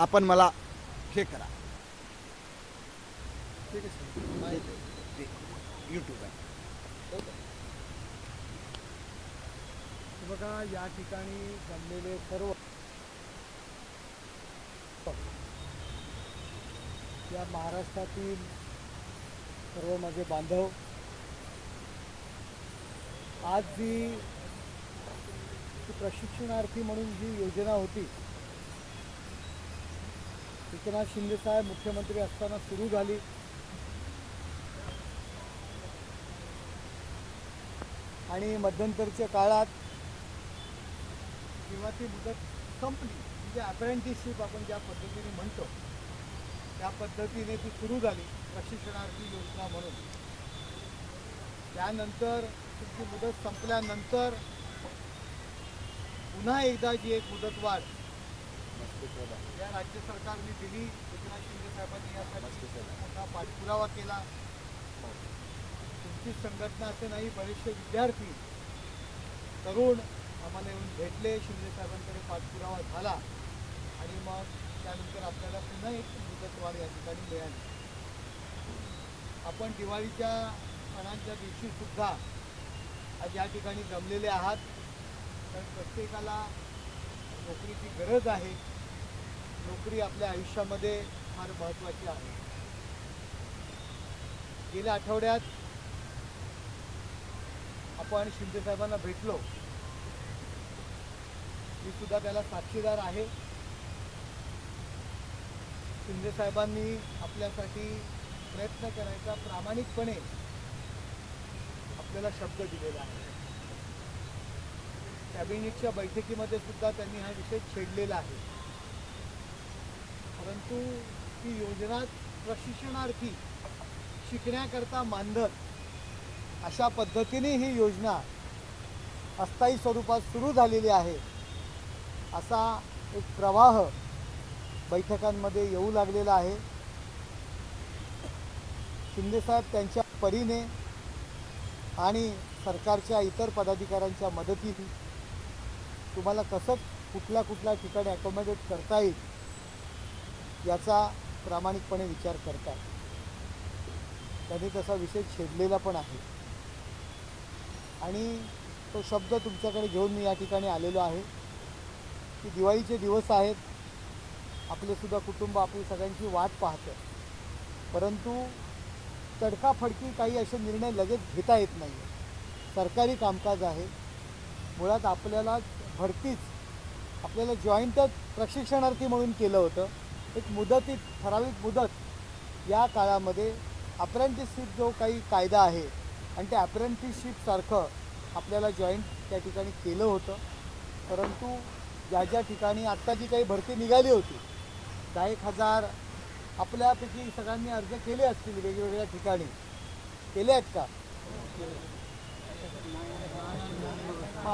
आपण मला हे करा. ठीक आहे माहिती आहे. यूट्यूब आहे. बघा या ठिकाणी जमलेले सर्व या महाराष्ट्रातील सर्व माझे बांधव आज जी प्रशिक्षणार्थी म्हणून जी योजना होती एकनाथ शिंदेसाहेब मुख्यमंत्री असताना सुरू झाली. आणि मध्यंतरच्या काळात किंवा ती मुदत संपली म्हणजे अप्रेंटिसशिप आपण ज्या पद्धतीने म्हणतो त्या पद्धतीने ती सुरू झाली प्रशिक्षणार्थी योजना म्हणून. त्यानंतर तुमची मुदत संपल्यानंतर पुन्हा एकदा जी एक मुदतवाढ या राज्य सरकारने दिली एकनाथ शिंदे साहेबांनी यासाठी मोठा पाठपुरावा केला. तुमची संघटना असे नाही बरेचसे विद्यार्थी तरुण आम्हाला येऊन भेटले शिंदे साहेबांकडे पाठपुरावा झाला. आणि मग त्यानंतर आपल्याला पुन्हा एक मुदतवाढ या ठिकाणी मिळाली. आपण दिवाळीच्या सणांच्या दिवशी सुद्धा आज या ठिकाणी जमलेले आहात. कारण प्रत्येकाला नोकरीची गरज आहे. नोकरी आपल्या आयुष्यामध्ये फार महत्त्वाची आहे. गेल्या आठवड्यात आपण शिंदे साहेबांना भेटलो. मी सुद्धा त्याला साक्षीदार आहे. शिंदे साहेबांनी आपल्यासाठी प्रयत्न करायचा प्रामाणिकपणे आपल्याला शब्द दिलेला आहे. कॅबिनेटच्या बैठकीमध्ये सुद्धा त्यांनी हा विषय छेडलेला आहे. परंतु ही योजना प्रशिक्षणार्थी शिकण्याकरता मानधन अशा पद्धतीने ही योजना अस्थायी स्वरूपात सुरू झालेली आहे. असा एक प्रवाह बैठकांमध्ये येऊ लागलेला आहे. शिंदेसाहेब त्यांच्या परीने आणि सरकारच्या इतर पदाधिकाऱ्यांच्या मदतीने तुम्हाला कसं कुठल्या कुठल्या ठिकाणी अकोमोडेट करता येईल? याचा प्रामाणिकपणे विचार करतात. त्यांनी तसा विषय छेडलेला पण आहे. आणि तो शब्द तुमच्याकडे घेऊन मी या ठिकाणी आलेलो आहे. की दिवाळीचे दिवस आहेत. आपलेसुद्धा कुटुंब आपली सगळ्यांची वाट पाहतं. परंतु तडकाफडकी काही असे निर्णय लगेच घेता येत नाही सरकारी कामकाज आहे. मुळात आपल्याला भरतीच आपल्याला जॉईंटच प्रशिक्षणार्थी म्हणून केलं होतं. एक मुदतीत ठराविक मुदत या काळामध्ये अप्रेंटिसशिप जो काही कायदा आहे आणि त्या अप्रेंटिसशिपसारखं आपल्याला जॉईंट त्या ठिकाणी केलं होतं. परंतु ज्या ज्या ठिकाणी आत्ता जी काही भरती निघाली होती दहा एक हजार आपल्यापैकी सगळ्यांनी अर्ज केले असतील वेगवेगळ्या ठिकाणी केले आहेत का?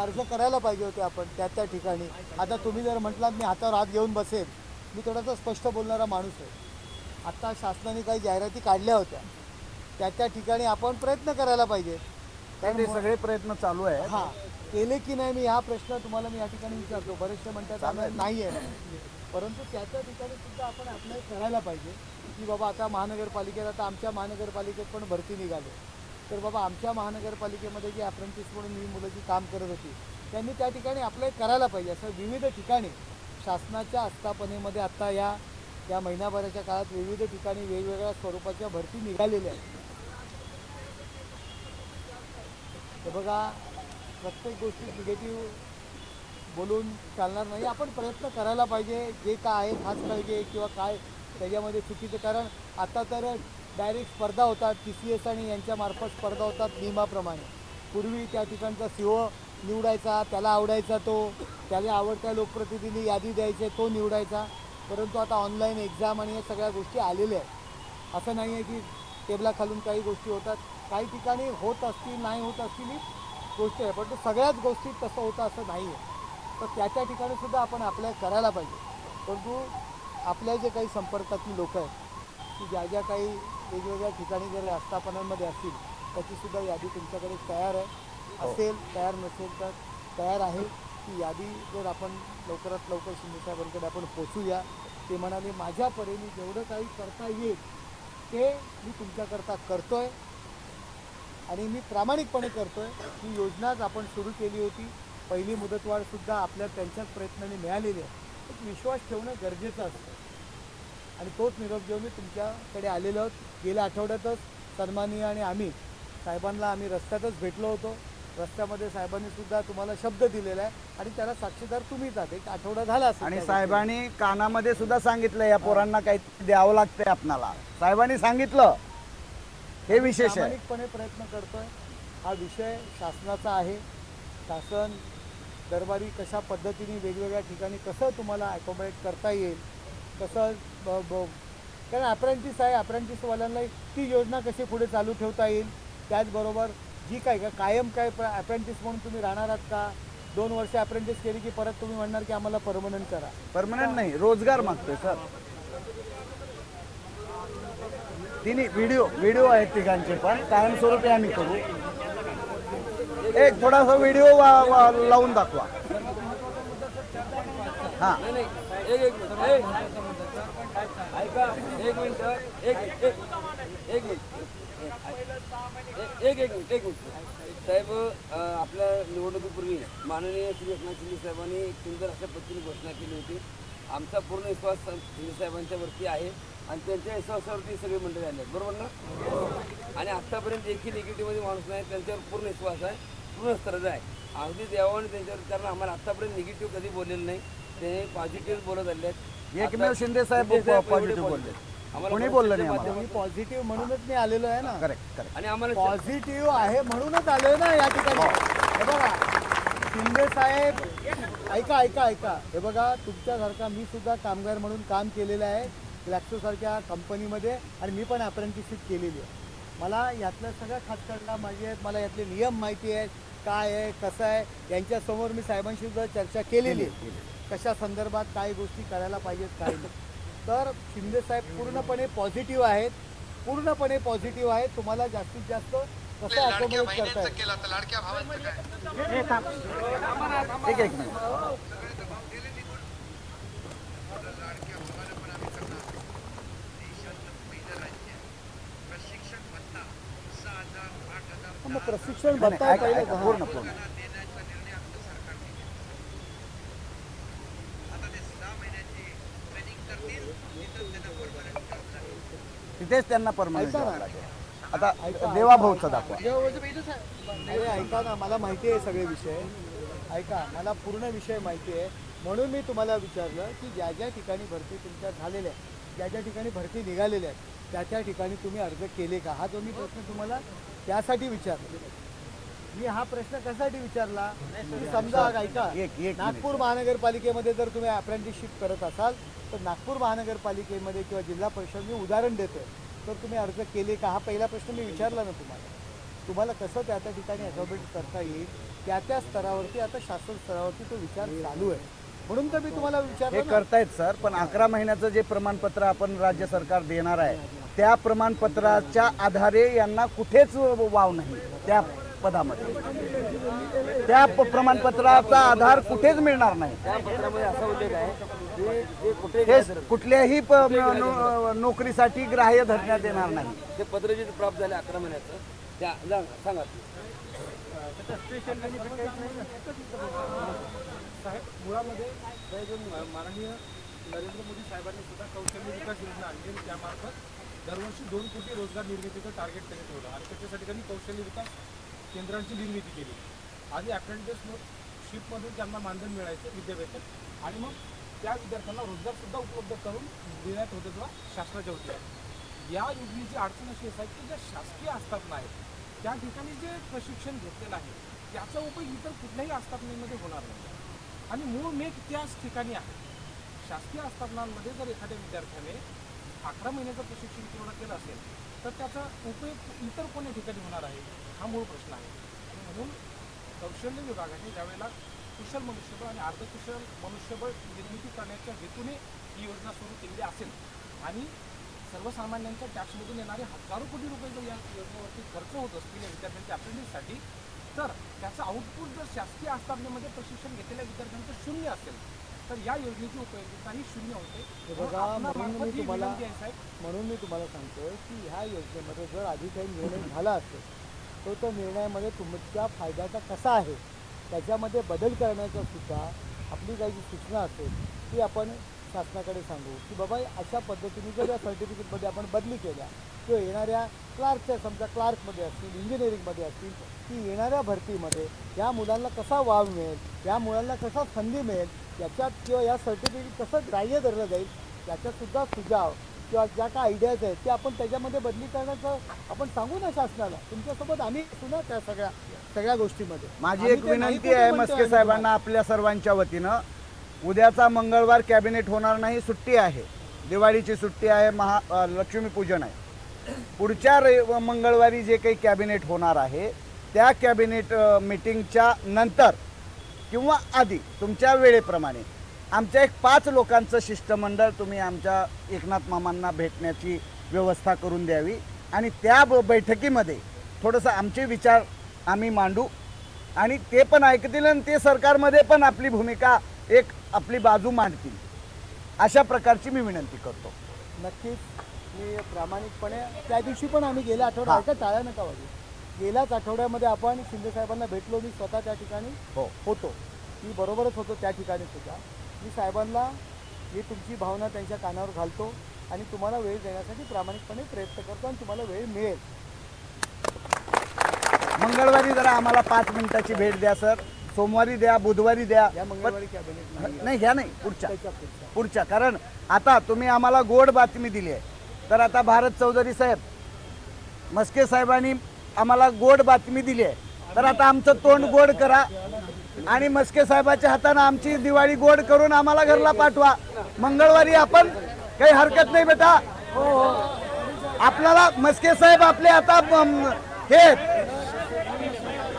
अर्ज करायला पाहिजे होते आपण त्या त्या ठिकाणी. आता तुम्ही जर म्हटलात मी हातावर हात घेऊन बसेल मी थोडासा स्पष्ट बोलणारा माणूस आहे. आत्ता शासनाने काही जाहिराती काढल्या होत्या. त्या त्या ठिकाणी आपण प्रयत्न करायला पाहिजे. कारण ते सगळे प्रयत्न चालू आहे हां केले की नाही मी हा प्रश्न तुम्हाला मी या ठिकाणी विचारतो. बरेचसे म्हणतात आम्ही नाही आहे परंतु त्या त्या ठिकाणी सुद्धा आपण अप्लाय करायला पाहिजे. की बाबा आता महानगरपालिकेत आता आमच्या महानगरपालिकेत पण भरती निघाली. तर बाबा आमच्या महानगरपालिकेमध्ये जी अप्रेंटिस म्हणून ही मुलं जी काम करत होती त्यांनी त्या ठिकाणी अप्लाय करायला पाहिजे. असं विविध ठिकाणी शासनाच्या आस्थापनेमध्ये आत्ता या या महिनाभराच्या काळात विविध ठिकाणी वेगवेगळ्या स्वरूपाच्या भरती निघालेल्या आहेत. तर बघा प्रत्येक गोष्टी निगेटिव्ह बोलून चालणार नाही. आपण प्रयत्न करायला पाहिजे. जे काय आहे खास पाहिजे किंवा काय त्याच्यामध्ये चुकीचं. कारण आता तर डायरेक्ट स्पर्धा होतात. टी सी एस आणि यांच्यामार्फत स्पर्धा होतात नियमाप्रमाणे. पूर्वी त्या ठिकाणचा सी निवडायचा त्याला आवडायचा तो. त्याला आवडत्या लोकप्रतिनिधी यादी द्यायचे तो निवडायचा. परंतु आता ऑनलाईन एक्झाम आणि या सगळ्या गोष्टी आलेल्या आहेत. असं नाही आहे की टेबलाखालून काही गोष्टी होतात. काही ठिकाणी होत असतील नाही होत असतील ही गोष्ट आहे. पण तो सगळ्याच गोष्टीत तसं होतं असं नाही आहे तर त्याच्या ठिकाणीसुद्धा ठिकाणी सुद्धा आपण अप्लाय करायला पाहिजे. परंतु आपल्या जे काही संपर्कातली लोक आहेत की ज्या ज्या काही वेगवेगळ्या ठिकाणी जर आस्थापनांमध्ये असतील त्याचीसुद्धा यादी तुमच्याकडे तयार आहे. हो. असेल तयार नसेल तर तयार आहे ती यादी जर आपण लवकरात लवकर शिंदेसाहेबांकडे आपण पोचूया. ते म्हणाले माझ्या परीने जेवढं काही करता येईल ते मी तुमच्याकरता करतो आहे आणि मी प्रामाणिकपणे करतो आहे ही योजनाच आपण सुरू केली होती. पहिली मुदतवाढसुद्धा आपल्या त्यांच्याच प्रयत्नाने मिळालेली आहे. एक विश्वास ठेवणं गरजेचं असतं. आणि तोच निरोप घेऊन मी तुमच्याकडे आलेलो आहोत. गेल्या आठवड्यातच सन्माननीय आणि आम्ही साहेबांना आम्ही रस्त्यातच भेटलो होतो. रस्त्यामध्ये साहेबांनी सुद्धा तुम्हाला शब्द दिलेला आहे आणि त्याला साक्षीदार तुम्हीच आहात एक आठवडा झाला असेल आणि त्या साहेबांनी कानामध्ये सुद्धा सांगितलं या पोरांना काही द्यावं लागतंय आपणाला. साहेबांनी सांगितलं. हे विशेष आहे. प्रामाणिकपणे प्रयत्न करतोय. हा विषय शासनाचा आहे. शासन दरबारी कशा पद्धतीने वेगवेगळ्या ठिकाणी कसं तुम्हाला अकोमोडेट करता येईल कसं ब- ब- कारण अप्रेंटिस आहे. अप्रेंटिसवाल्यांना ती योजना कशी पुढे चालू ठेवता येईल त्याचबरोबर जी काय का कायम काय अप्रेंटिस म्हणून तुम्ही राहणार आहात का? दोन वर्ष अप्रेंटिस केली की परत तुम्ही म्हणणार की आम्हाला परमनंट करा. परमनंट नाही रोजगार मागतोय सर तिन्ही व्हिडिओ व्हिडिओ आहेत तिघांचे पण. कायमस्वरूपी आम्ही करू. एक थोडासा व्हिडिओ लावून दाखवा. हा. नाही नाही एक एक मिनिट एक मिनिट. एक एक मिनिट एक मिनिट. साहेब आपल्या निवडणुकीपूर्वी माननीय श्री एकनाथ शिंदे साहेबांनी सुंदर अशा पद्धतीने घोषणा केली होती. आमचा पूर्ण विश्वास शिंदे साहेबांच्या वरती आहे आणि त्यांच्या विश्वासावरती सगळे मंडळी आले आहेत. बरोबर ना? आणि आत्तापर्यंत एकही निगेटिव्हमध्ये माणूस नाही त्यांच्यावर पूर्ण विश्वास आहे पूर्ण स्तराचा आहे. अगदी देवाने त्यांच्यावर कारण आम्हाला आत्तापर्यंत निगेटिव्ह कधी बोललेलं नाही ते पॉझिटिव्ह बोलत आले आहेत. एकमेव शिंदे साहेब एवढे बोलले. कोणी बोललं नाही पॉझिटिव्ह म्हणूनच मी आलेलो आहे ना. करेक्ट करेक्ट आणि आम्हाला पॉझिटिव्ह आहे म्हणूनच आलोय ना या ठिकाणी. हे. बघा शिंदे साहेब ऐका ऐका ऐका. हे बघा तुमच्यासारखा मी सुद्धा कामगार म्हणून काम केलेलं आहे ग्लॅक्सोसारख्या कंपनीमध्ये आणि मी पण अप्रेंटिसशिप केलेली आहे. मला यातल्या सगळ्या खातकरला माहिती आहेत मला यातले नियम माहिती आहेत काय आहे कसं आहे यांच्यासमोर मी साहेबांशी सुद्धा चर्चा केलेली आहे. कशा संदर्भात काय गोष्टी करायला पाहिजेत काय नाही. तर शिंदे साहेब पूर्णपणे पॉझिटिव्ह आहेत. पूर्णपणे पॉझिटिव्ह आहेत. तुम्हाला जास्तीत जास्त कसं अकोमोडेट तर लाडक्या भावांचं काय? एक एक मिनिट लाडक्या भावाला पण आम्ही करणार देशातलं पहिलं राज्य प्रशिक्षण भत्ता सहा हजार आठ हजार मग प्रशिक्षण नाही, भत्ता ऐका, पहिले ऐका, हा. पूर्ण पूर्ण लोकांना देण्याचा निर्णय आमच्या सरकारने घेतला आता ते सहा महिन्याची ट्रेनिंग करतील तिथं त्यांना परमनंट करतात तिथेच त्यांना परमनंट आता देवा भाऊचा दाखवा. अरे ऐका ना. मला माहिती आहे सगळे विषय. ऐका मला पूर्ण विषय माहिती आहे. म्हणून मी तुम्हाला विचारलं की ज्या ज्या ठिकाणी भरती तुमच्या झालेल्या आहेत ज्या ज्या ठिकाणी भरती निघालेल्या आहेत त्या त्या ठिकाणी तुम्ही अर्ज केले का? हा जो मी प्रश्न तुम्हाला त्यासाठी विचारला मी हा प्रश्न कशासाठी विचारला? की समजा ऐका नागपूर महानगरपालिकेमध्ये जर तुम्ही अप्रेंटिसशिप करत असाल तर नागपूर महानगरपालिकेमध्ये किंवा जिल्हा परिषद मी उदाहरण देतोय. तर तुम्ही अर्ज केले का? हा पहिला प्रश्न मी विचारला ना तुम्हाला. तुम्हाला कसं त्या त्या ठिकाणी अकोमोडेट करता येईल? त्या त्या स्तरावरती आता शासन स्तरावरती तो विचार चालू आहे. म्हणून तर मी तुम्हाला हे विचारलं ना. करतायत सर पण अकरा महिन्याचं जे प्रमाणपत्र आपण राज्य सरकार देणार आहे त्या प्रमाणपत्राच्या आधारे यांना कुठेच वाव नाही. त्या पदामध्ये. त्या प्रमाणपत्राचा आधार कुठेच मिळणार नाही. त्या पत्रामध्ये असा उल्लेख आहे की जे कुठे हे कुठल्याही प- नो- नोकरीसाठी ग्राह्य धरण्यात येणार नाही. ते पत्र जे प्राप्त झाले अकरा महिन्याचं सांगा साहेब मुळामध्ये माननीय नरेंद्र मोदी साहेबांनी सुद्धा कौशल्य विकास योजना आणली आणि त्यामार्फत दरवर्षी दोन कोटी रोजगार निर्मितीचं टार्गेट त्यांनी ठेवलं. आणि त्याच्यासाठी त्यांनी कौशल्य विकास केंद्रांची निर्मिती केली. आधी अप्रेंटिस शिपमधून त्यांना मानधन मिळायचं विद्यावेतन आणि मग त्या विद्यार्थ्यांना रोजगारसुद्धा उपलब्ध करून देण्यात होते किंवा शासनाच्या होत्या या योजनेची अडचण अशी आहे की ज्या शासकीय आस्थापना आहेत त्या ठिकाणी जे प्रशिक्षण घेतलेलं आहे त्याचा उपयोग इतर कुठल्याही आस्थापनेमध्ये होणार नाही. आणि मूळ मेघ त्याच ठिकाणी आहे. शासकीय आस्थापनांमध्ये जर एखाद्या विद्यार्थ्याने अकरा महिन्याचं प्रशिक्षण पूर्ण केलं असेल तर त्याचा उपयोग इतर कोण्या ठिकाणी होणार आहे हा मूळ प्रश्न आहे. आणि म्हणून कौशल्य विभागाने ज्यावेळेला कुशल मनुष्यबळ आणि अर्धकुशल मनुष्यबळ निर्मिती करण्याच्या हेतूने ही योजना सुरू केलेली असेल आणि सर्वसामान्यांच्या टॅक्समधून येणारे हजारो कोटी रुपये जर या योजनेवरती खर्च होत असतील या विद्यार्थ्यांच्या अप्रेंटिससाठी तर त्याचं आउटपुट जर शासकीय आस्थापनेमध्ये प्रशिक्षण घेतलेल्या विद्यार्थ्यांचं शून्य असेल तर या योजनेची उपयोगिता ही शून्य होते. हे बघा म्हणून मी तुम्हाला म्हणून मी तुम्हाला सांगतोय की ह्या योजनेमध्ये जर आधी काही निर्णय झाला असेल तो त्या निर्णयामध्ये तुमच्या फायद्याचा कसा आहे त्याच्यामध्ये बदल करण्याचा सुद्धा आपली काही जी सूचना असेल ती आपण शासनाकडे सांगू. की बाबा अशा पद्धतीने जर या सर्टिफिकेटमध्ये आपण बदली केल्या किंवा येणाऱ्या क्लार्कच्या समजा क्लार्कमध्ये असतील इंजिनिअरिंगमध्ये असतील की येणाऱ्या भरतीमध्ये या मुलांना कसा वाव मिळेल या मुलांना कसा संधी मिळेल याच्यात किंवा या सर्टिफिकेट कसं ग्राह्य धरलं जाईल याच्यातसुद्धा सुझाव किंवा ज्या काय आयडियाज आहेत ते आपण त्याच्यामध्ये बदली करण्याचं आपण सांगू ना शासनाला. तुमच्यासोबत आम्ही असू ना त्या सगळ्या सगळ्या गोष्टीमध्ये. माझी एक विनंती आहे मस्के साहेबांना आपल्या सर्वांच्या वतीनं. उद्याचा मंगळवार कॅबिनेट होणार नाही सुट्टी आहे. दिवाळीची सुट्टी आहे महा लक्ष्मीपूजन आहे. पुढच्या रे मंगळवारी जे काही कॅबिनेट होणार आहे त्या कॅबिनेट मीटिंगच्या नंतर किंवा आधी तुमच्या वेळेप्रमाणे. आमच्या एक पाच लोकांचं शिष्टमंडळ तुम्ही आमच्या एकनाथ मामांना भेटण्याची व्यवस्था करून द्यावी. आणि त्या ब बैठकीमध्ये थोडंसं आमचे विचार आम्ही मांडू. आणि ते पण ऐकतील आणि ते सरकारमध्ये पण आपली भूमिका एक आपली बाजू मांडतील. अशा प्रकारची मी विनंती करतो. नक्कीच. मी प्रामाणिकपणे त्या दिवशी पण आम्ही गेल्या आठवड्यात टाळ्या नका वाजू गेल्याच आठवड्यामध्ये आपण शिंदे साहेबांना भेटलो. मी स्वतः त्या ठिकाणी हो. होतो. मी बरोबरच होतो त्या ठिकाणी सुद्धा. मी साहेबांना मी तुमची भावना त्यांच्या कानावर घालतो आणि तुम्हाला वेळ देण्यासाठी प्रामाणिकपणे प्रयत्न करतो आणि तुम्हाला वेळ मिळेल. मंगळवारी जरा आम्हाला पाच मिनिटाची भेट द्या सर. सोमवारी द्या बुधवारी द्या. या मंगळवारी कॅबिनेट नाही ह्या नाही पुढच्या. पुढच्या. कारण आता तुम्ही आम्हाला गोड बातमी दिली आहे. तर आता भारत चौधरी साहेब मस्के साहेबांनी आम्हाला गोड बातमी दिली आहे. तर आता आमचं तोंड गोड करा. आणि मस्के साहेबाच्या हातानं आमची दिवाळी गोड करून आम्हाला घरला पाठवा. मंगळवारी आपण काही हरकत नाही बेटा. आपल्याला मस्के साहेब आपले आता हे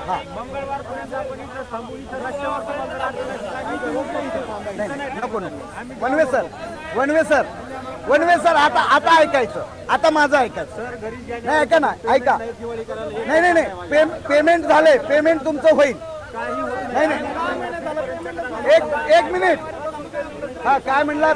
आहेत. नको नको. One way sir one way sir one way sir आता आता ऐकायचं. आता माझं ऐकायचं. नाही ऐका ना ऐका. नाही नाही नाही. पेम पेमेंट झाले पेमेंट तुमचं होईल. नाही नाही. एक एक मिनिट. हा काय म्हणलात?